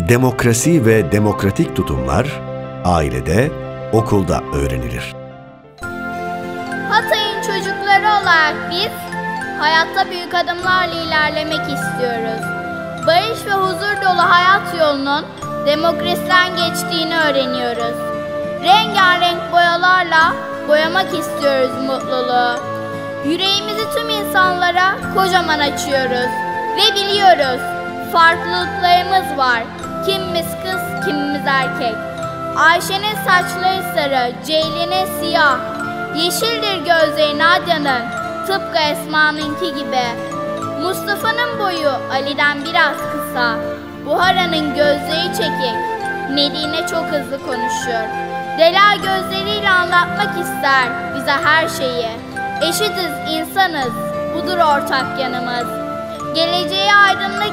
Demokrasi ve demokratik tutumlar ailede, okulda öğrenilir. Hatay'ın çocukları olarak biz hayatta büyük adımlarla ilerlemek istiyoruz. Barış ve huzur dolu hayat yolunun demokrasiden geçtiğini öğreniyoruz. Rengarenk boyalarla boyamak istiyoruz mutluluğu. Yüreğimizi tüm insanlara kocaman açıyoruz ve biliyoruz farklılıklarımız var. Kimimiz kız, kimimiz erkek. Ayşe'nin saçları sarı, Ceylin'in siyah. Yeşildir gözleri Nadia'nın, tıpkı Esma'nınki gibi. Mustafa'nın boyu Ali'den biraz kısa. Buhara'nın gözleri çekik. Medine çok hızlı konuşuyor. Dela gözleriyle anlatmak ister bize her şeyi. Eşitiz, insanız. Budur ortak yanımız. Geleceğe aydınlık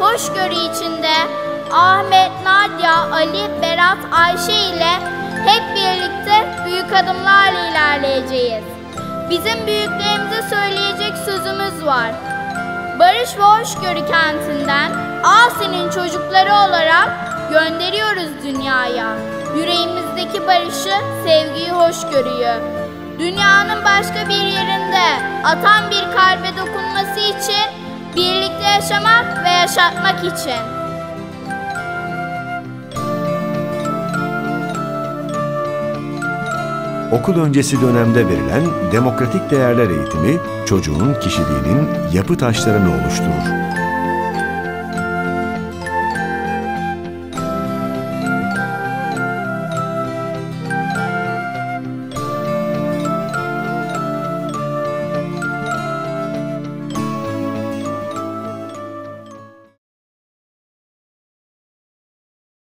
hoşgörü içinde Ahmet, Nadia, Ali, Berat, Ayşe ile hep birlikte büyük adımlarla ilerleyeceğiz. Bizim büyüklerimize söyleyecek sözümüz var. Barış ve Hoşgörü kentinden Asi'nin çocukları olarak gönderiyoruz dünyaya. Yüreğimizdeki barışı, sevgiyi, hoşgörüyü. Dünyanın başka bir yerinde atan bir kalbe dokunması için birlikte yaşamak ve yaşatmak için. Okul öncesi dönemde verilen demokratik değerler eğitimi çocuğun kişiliğinin yapı taşlarını oluşturur.